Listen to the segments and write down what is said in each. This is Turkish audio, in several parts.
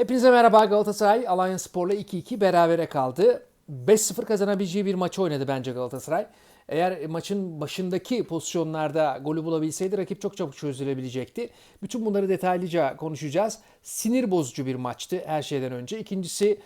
Hepinize merhaba Galatasaray Alanya Spor'la 2-2 berabere kaldı. 5-0 kazanabileceği bir maçı oynadı bence Galatasaray. Eğer maçın başındaki pozisyonlarda golü bulabilseydi rakip çok çabuk çözülebilecekti. Bütün bunları detaylıca konuşacağız. Sinir bozucu bir maçtı her şeyden önce. İkincisi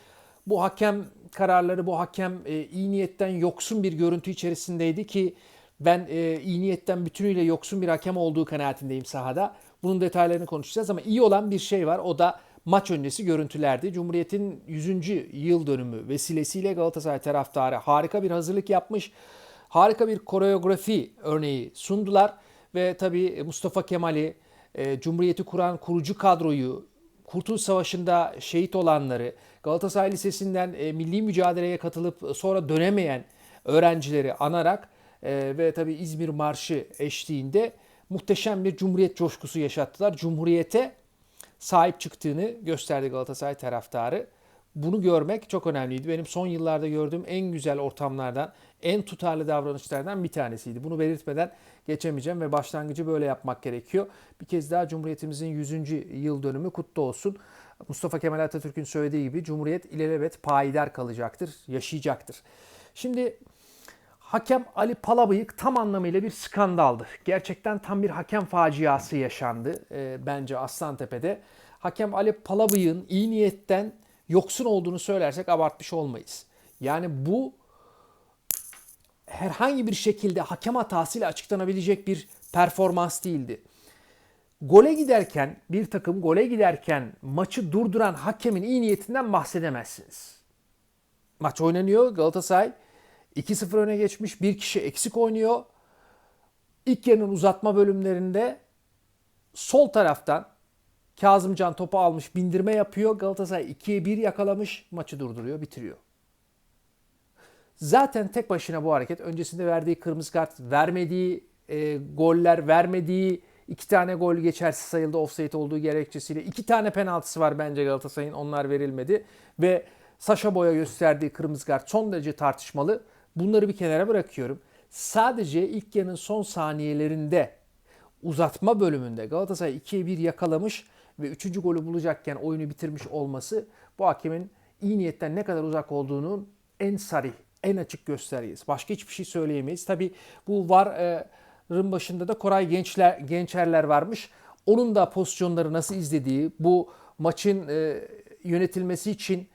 bu hakem kararları, bu hakem e, iyi niyetten yoksun bir görüntü içerisindeydi ki ben e, iyi niyetten bütünüyle yoksun bir hakem olduğu kanaatindeyim sahada. Bunun detaylarını konuşacağız ama iyi olan bir şey var. O da maç öncesi görüntülerdi. Cumhuriyet'in 100. yıl dönümü vesilesiyle Galatasaray taraftarı harika bir hazırlık yapmış. Harika bir koreografi örneği sundular ve tabii Mustafa Kemal'i, e, Cumhuriyet'i kuran kurucu kadroyu, Kurtuluş Savaşı'nda şehit olanları, Galatasaray Lisesi'nden e, milli mücadeleye katılıp sonra dönemeyen öğrencileri anarak e, ve tabii İzmir Marşı eşliğinde muhteşem bir Cumhuriyet coşkusu yaşattılar. Cumhuriyete sahip çıktığını gösterdi Galatasaray taraftarı. Bunu görmek çok önemliydi. Benim son yıllarda gördüğüm en güzel ortamlardan, en tutarlı davranışlardan bir tanesiydi. Bunu belirtmeden geçemeyeceğim ve başlangıcı böyle yapmak gerekiyor. Bir kez daha Cumhuriyetimizin 100. yıl dönümü kutlu olsun. Mustafa Kemal Atatürk'ün söylediği gibi Cumhuriyet ilelebet payidar kalacaktır, yaşayacaktır. Şimdi Hakem Ali Palabıyık tam anlamıyla bir skandaldı. Gerçekten tam bir hakem faciası yaşandı e, bence Aslantepe'de. Hakem Ali Palabıyık'ın iyi niyetten yoksun olduğunu söylersek abartmış olmayız. Yani bu herhangi bir şekilde hakem hatasıyla açıklanabilecek bir performans değildi. Gole giderken bir takım gole giderken maçı durduran hakemin iyi niyetinden bahsedemezsiniz. Maç oynanıyor Galatasaray 2-0 öne geçmiş. Bir kişi eksik oynuyor. İlk yarının uzatma bölümlerinde sol taraftan Kazımcan topu almış bindirme yapıyor. Galatasaray 2'ye 1 yakalamış. Maçı durduruyor, bitiriyor. Zaten tek başına bu hareket öncesinde verdiği kırmızı kart, vermediği e, goller, vermediği iki tane gol geçersiz sayıldı offside olduğu gerekçesiyle. iki tane penaltısı var bence Galatasaray'ın onlar verilmedi. Ve Saşa Boya gösterdiği kırmızı kart son derece tartışmalı. Bunları bir kenara bırakıyorum. Sadece ilk yarının son saniyelerinde uzatma bölümünde Galatasaray 2'ye 1 yakalamış ve 3. golü bulacakken oyunu bitirmiş olması bu hakemin iyi niyetten ne kadar uzak olduğunun en sarih, en açık göstergesi. Başka hiçbir şey söyleyemeyiz. Tabi bu VAR'ın başında da Koray Gençler, Gençerler varmış. Onun da pozisyonları nasıl izlediği, bu maçın e, yönetilmesi için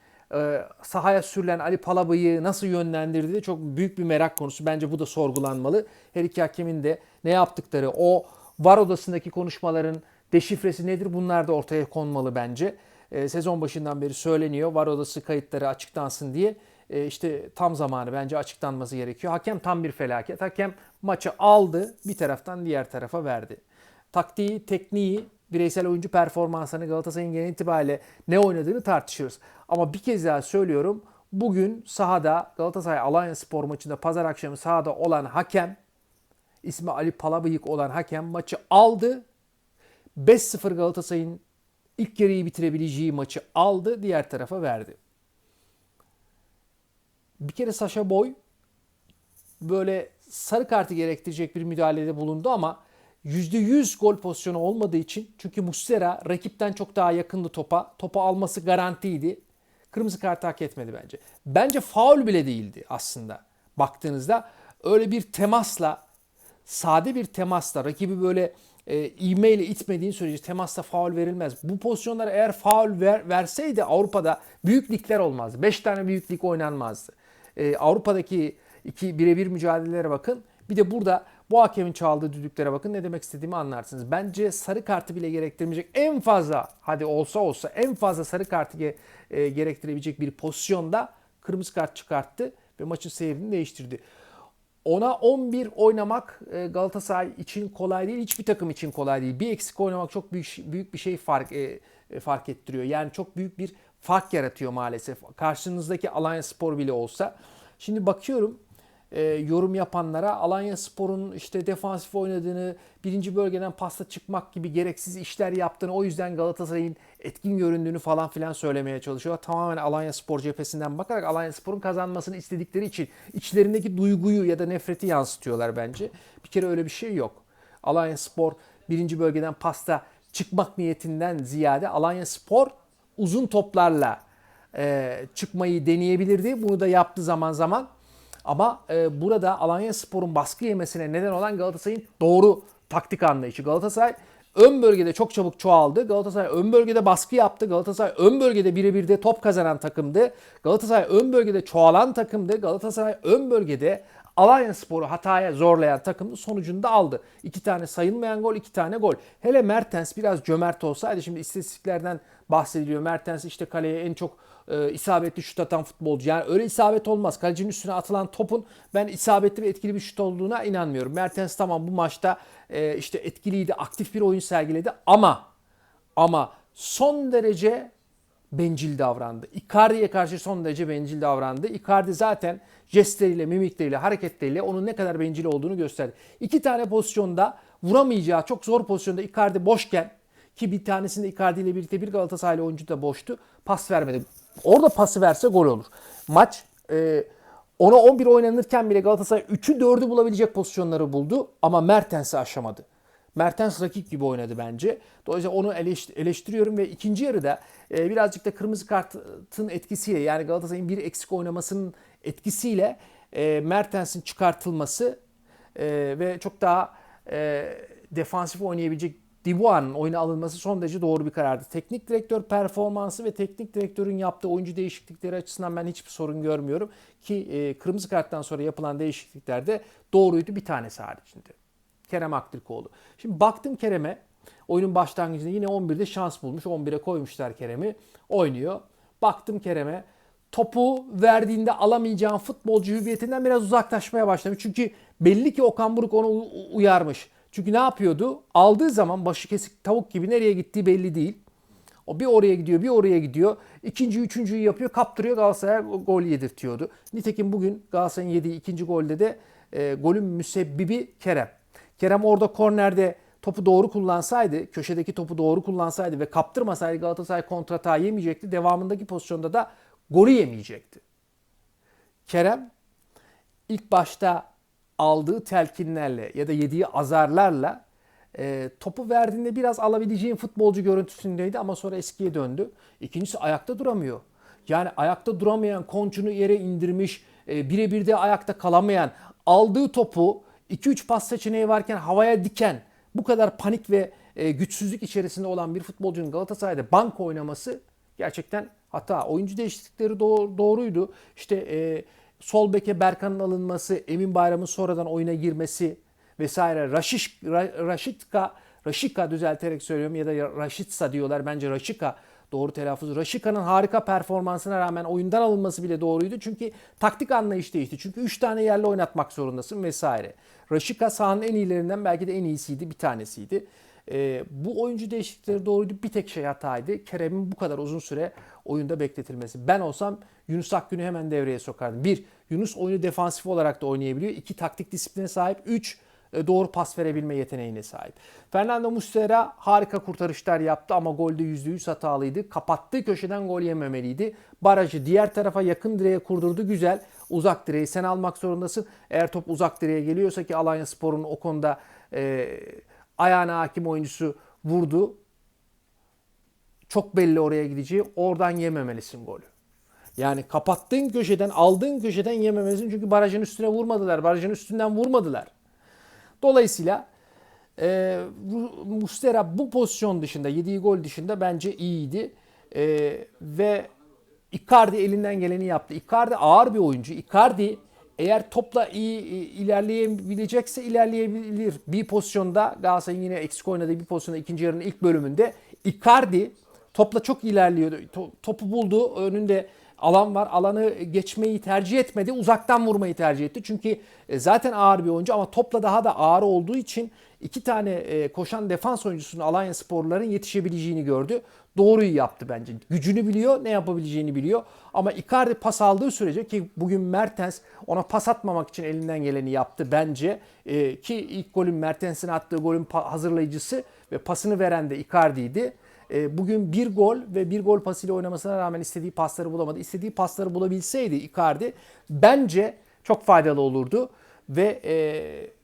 sahaya sürülen Ali Palabıyı nasıl yönlendirdiği çok büyük bir merak konusu. Bence bu da sorgulanmalı. Her iki hakemin de ne yaptıkları, o var odasındaki konuşmaların deşifresi nedir bunlar da ortaya konmalı bence. E, sezon başından beri söyleniyor var odası kayıtları açıklansın diye. E, işte tam zamanı bence açıklanması gerekiyor. Hakem tam bir felaket. Hakem maçı aldı bir taraftan diğer tarafa verdi. Taktiği, tekniği bireysel oyuncu performanslarını Galatasaray'ın genel itibariyle ne oynadığını tartışıyoruz. Ama bir kez daha söylüyorum. Bugün sahada Galatasaray Alanya Spor maçında pazar akşamı sahada olan hakem ismi Ali Palabıyık olan hakem maçı aldı. 5-0 Galatasaray'ın ilk yarıyı bitirebileceği maçı aldı. Diğer tarafa verdi. Bir kere Saşa Boy böyle sarı kartı gerektirecek bir müdahalede bulundu ama %100 gol pozisyonu olmadığı için çünkü Muslera rakipten çok daha yakındı topa. Topu alması garantiydi. Kırmızı kartı hak etmedi bence. Bence faul bile değildi aslında. Baktığınızda öyle bir temasla sade bir temasla rakibi böyle e, ivmeyle itmediğin sürece temasla faul verilmez. Bu pozisyonlara eğer faul ver, verseydi Avrupa'da büyük ligler olmazdı. 5 tane büyük lig oynanmazdı. E, Avrupa'daki iki birebir mücadelelere bakın. Bir de burada bu hakemin çaldığı düdüklere bakın ne demek istediğimi anlarsınız. Bence sarı kartı bile gerektirmeyecek en fazla hadi olsa olsa en fazla sarı kartı ge, e, gerektirebilecek bir pozisyonda kırmızı kart çıkarttı ve maçın seyrini değiştirdi. Ona 11 oynamak e, Galatasaray için kolay değil, hiçbir takım için kolay değil. Bir eksik oynamak çok büyük büyük bir şey fark e, e, fark ettiriyor. Yani çok büyük bir fark yaratıyor maalesef. Karşınızdaki Alanya Spor bile olsa. Şimdi bakıyorum e, yorum yapanlara Alanya Spor'un işte defansif oynadığını, birinci bölgeden pasta çıkmak gibi gereksiz işler yaptığını, o yüzden Galatasaray'ın etkin göründüğünü falan filan söylemeye çalışıyorlar. Tamamen Alanya Spor cephesinden bakarak Alanya Spor'un kazanmasını istedikleri için içlerindeki duyguyu ya da nefreti yansıtıyorlar bence. Bir kere öyle bir şey yok. Alanya Spor birinci bölgeden pasta çıkmak niyetinden ziyade Alanya Spor uzun toplarla e, çıkmayı deneyebilirdi. Bunu da yaptı zaman zaman. Ama e, burada Alanya Spor'un baskı yemesine neden olan Galatasaray'ın doğru taktik anlayışı. Galatasaray ön bölgede çok çabuk çoğaldı. Galatasaray ön bölgede baskı yaptı. Galatasaray ön bölgede birebir de top kazanan takımdı. Galatasaray ön bölgede çoğalan takımdı. Galatasaray ön bölgede Alanya Spor'u hataya zorlayan takımın sonucunu aldı. İki tane sayılmayan gol, iki tane gol. Hele Mertens biraz cömert olsaydı şimdi istatistiklerden bahsediliyor. Mertens işte kaleye en çok e, isabetli şut atan futbolcu. Yani öyle isabet olmaz. Kalecinin üstüne atılan topun ben isabetli ve etkili bir şut olduğuna inanmıyorum. Mertens tamam bu maçta e, işte etkiliydi, aktif bir oyun sergiledi ama ama son derece bencil davrandı. Icardi'ye karşı son derece bencil davrandı. Icardi zaten jestleriyle, mimikleriyle, hareketleriyle onun ne kadar bencil olduğunu gösterdi. İki tane pozisyonda vuramayacağı çok zor pozisyonda Icardi boşken ki bir tanesinde Icardi ile birlikte bir Galatasaraylı oyuncu da boştu. Pas vermedi. Orada pası verse gol olur. Maç e, ona 11 oynanırken bile Galatasaray 3'ü 4'ü bulabilecek pozisyonları buldu ama Mertens'i aşamadı. Mertens rakip gibi oynadı bence. Dolayısıyla onu eleştiriyorum ve ikinci yarıda e, birazcık da kırmızı kartın etkisiyle yani Galatasaray'ın bir eksik oynamasının etkisiyle e, Mertens'in çıkartılması e, ve çok daha defansif oynayabilecek Dibuan'ın oyuna alınması son derece doğru bir karardı. Teknik direktör performansı ve teknik direktörün yaptığı oyuncu değişiklikleri açısından ben hiçbir sorun görmüyorum. Ki e, kırmızı karttan sonra yapılan değişiklikler de doğruydu bir tanesi haricinde. Kerem Aktürkoğlu. Şimdi baktım Kerem'e oyunun başlangıcında yine 11'de şans bulmuş. 11'e koymuşlar Kerem'i. Oynuyor. Baktım Kerem'e topu verdiğinde alamayacağın futbolcu hüviyetinden biraz uzaklaşmaya başlamış. Çünkü belli ki Okan Buruk onu uyarmış. Çünkü ne yapıyordu? Aldığı zaman başı kesik tavuk gibi nereye gittiği belli değil. O bir oraya gidiyor, bir oraya gidiyor. İkinci, üçüncüyü yapıyor, kaptırıyor Galatasaray'a gol yedirtiyordu. Nitekim bugün Galatasaray'ın yediği ikinci golde de e, golün müsebbibi Kerem. Kerem orada kornerde topu doğru kullansaydı, köşedeki topu doğru kullansaydı ve kaptırmasaydı Galatasaray kontratağı yemeyecekti. Devamındaki pozisyonda da golü yemeyecekti. Kerem ilk başta aldığı telkinlerle ya da yediği azarlarla e, topu verdiğinde biraz alabileceğin futbolcu görüntüsündeydi ama sonra eskiye döndü. İkincisi ayakta duramıyor. Yani ayakta duramayan, konçunu yere indirmiş, e, birebir de ayakta kalamayan, aldığı topu 2-3 pas seçeneği varken havaya diken, bu kadar panik ve e, güçsüzlük içerisinde olan bir futbolcunun Galatasaray'da bank oynaması gerçekten hata. Oyuncu değişiklikleri doğru, doğruydu. İşte e, sol beke Berkan'ın alınması, Emin Bayram'ın sonradan oyuna girmesi vesaire. Raşiş, Ra, Raşitka, Raşika düzelterek söylüyorum ya da Raşitsa diyorlar. Bence Raşika doğru telaffuz. Raşika'nın harika performansına rağmen oyundan alınması bile doğruydu. Çünkü taktik anlayış değişti. Çünkü 3 tane yerle oynatmak zorundasın vesaire. Raşika sahanın en iyilerinden belki de en iyisiydi, bir tanesiydi. E, bu oyuncu değişiklikleri doğruydu. Bir tek şey hataydı. Kerem'in bu kadar uzun süre oyunda bekletilmesi. Ben olsam Yunus Akgün'ü hemen devreye sokardım. Bir, Yunus oyunu defansif olarak da oynayabiliyor. İki, taktik disipline sahip. Üç, e, doğru pas verebilme yeteneğine sahip. Fernando Muslera harika kurtarışlar yaptı ama golde %100 hatalıydı. Kapattığı köşeden gol yememeliydi. Barajı diğer tarafa yakın direğe kurdurdu. Güzel. Uzak direği sen almak zorundasın. Eğer top uzak direğe geliyorsa ki Alanya Spor'un o konuda e, ayağına hakim oyuncusu vurdu. Çok belli oraya gideceği. Oradan yememelisin golü. Yani kapattığın köşeden, aldığın köşeden yememelisin. Çünkü barajın üstüne vurmadılar. Barajın üstünden vurmadılar. Dolayısıyla e, Mustera bu pozisyon dışında, yediği gol dışında bence iyiydi. E, ve Icardi elinden geleni yaptı. Icardi ağır bir oyuncu. Icardi eğer topla iyi ilerleyebilecekse ilerleyebilir. Bir pozisyonda Galatasaray'ın yine eksik oynadığı bir pozisyonda ikinci yarının ilk bölümünde Icardi topla çok ilerliyordu. Topu buldu. Önünde alan var. Alanı geçmeyi tercih etmedi. Uzaktan vurmayı tercih etti. Çünkü e, zaten ağır bir oyuncu ama topla daha da ağır olduğu için iki tane e, koşan defans oyuncusunun Alanya sporların yetişebileceğini gördü. Doğruyu yaptı bence. Gücünü biliyor, ne yapabileceğini biliyor. Ama Icardi pas aldığı sürece ki bugün Mertens ona pas atmamak için elinden geleni yaptı bence. E, ki ilk golün Mertens'in attığı golün hazırlayıcısı ve pasını veren de Icardi'ydi. E, bugün bir gol ve bir gol pasıyla oynamasına rağmen istediği pasları bulamadı. İstediği pasları bulabilseydi Icardi bence çok faydalı olurdu. Ve e,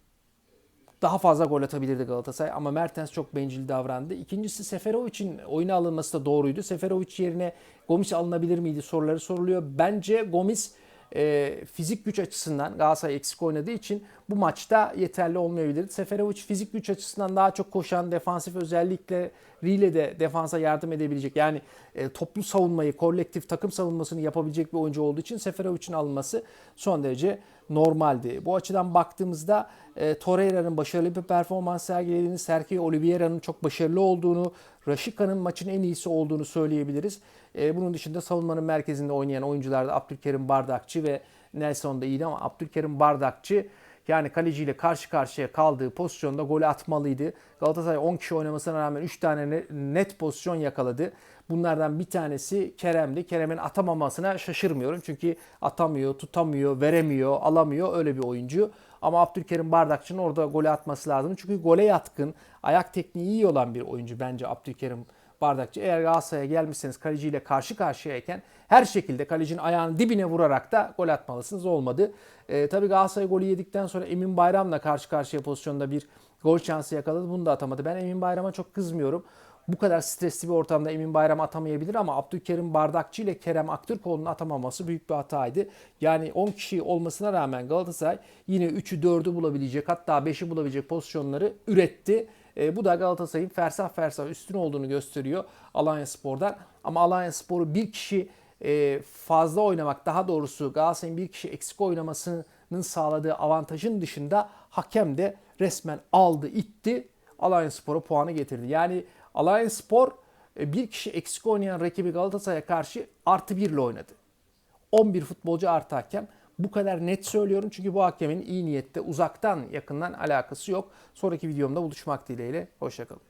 daha fazla gol atabilirdi Galatasaray ama Mertens çok bencil davrandı. İkincisi Seferovic'in oyuna alınması da doğruydu. Seferovic yerine Gomis alınabilir miydi soruları soruluyor. Bence Gomis e, fizik güç açısından Galatasaray eksik oynadığı için bu maçta yeterli olmayabilirdi. Seferovic fizik güç açısından daha çok koşan defansif özellikleriyle de defansa yardım edebilecek. Yani e, toplu savunmayı, kolektif takım savunmasını yapabilecek bir oyuncu olduğu için Seferovic'in alınması son derece normaldi. Bu açıdan baktığımızda e, Torreira'nın başarılı bir performans sergilediğini, Sergio Oliveira'nın çok başarılı olduğunu, Raşika'nın maçın en iyisi olduğunu söyleyebiliriz. E, bunun dışında savunmanın merkezinde oynayan oyuncular da Abdülkerim Bardakçı ve Nelson da iyiydi ama Abdülkerim Bardakçı yani kaleciyle karşı karşıya kaldığı pozisyonda gol atmalıydı. Galatasaray 10 kişi oynamasına rağmen 3 tane ne- net pozisyon yakaladı. Bunlardan bir tanesi Kerem'di. Kerem'in atamamasına şaşırmıyorum. Çünkü atamıyor, tutamıyor, veremiyor, alamıyor öyle bir oyuncu. Ama Abdülkerim Bardakçı'nın orada golü atması lazım. Çünkü gole yatkın, ayak tekniği iyi olan bir oyuncu bence Abdülkerim Bardakçı. Eğer Galatasaray'a gelmişseniz kaleciyle karşı karşıyayken her şekilde kalecinin ayağının dibine vurarak da gol atmalısınız. Olmadı. Ee, tabii Galatasaray golü yedikten sonra Emin Bayram'la karşı karşıya pozisyonda bir gol şansı yakaladı. Bunu da atamadı. Ben Emin Bayram'a çok kızmıyorum. Bu kadar stresli bir ortamda Emin Bayram atamayabilir ama Abdülkerim Bardakçı ile Kerem Aktürkoğlu'nun atamaması büyük bir hataydı. Yani 10 kişi olmasına rağmen Galatasaray yine 3'ü 4'ü bulabilecek hatta 5'i bulabilecek pozisyonları üretti. E, bu da Galatasaray'ın fersah fersah üstün olduğunu gösteriyor Alanya Spor'dan. Ama Alanya Spor'u bir kişi e, fazla oynamak daha doğrusu Galatasaray'ın bir kişi eksik oynamasının sağladığı avantajın dışında hakem de resmen aldı itti Alanya Spor'a puanı getirdi. Yani Alanya Spor e, bir kişi eksik oynayan rakibi Galatasaray'a karşı artı birle oynadı. 11 futbolcu artı hakem. Bu kadar net söylüyorum çünkü bu hakemin iyi niyette uzaktan yakından alakası yok. Sonraki videomda buluşmak dileğiyle. Hoşçakalın.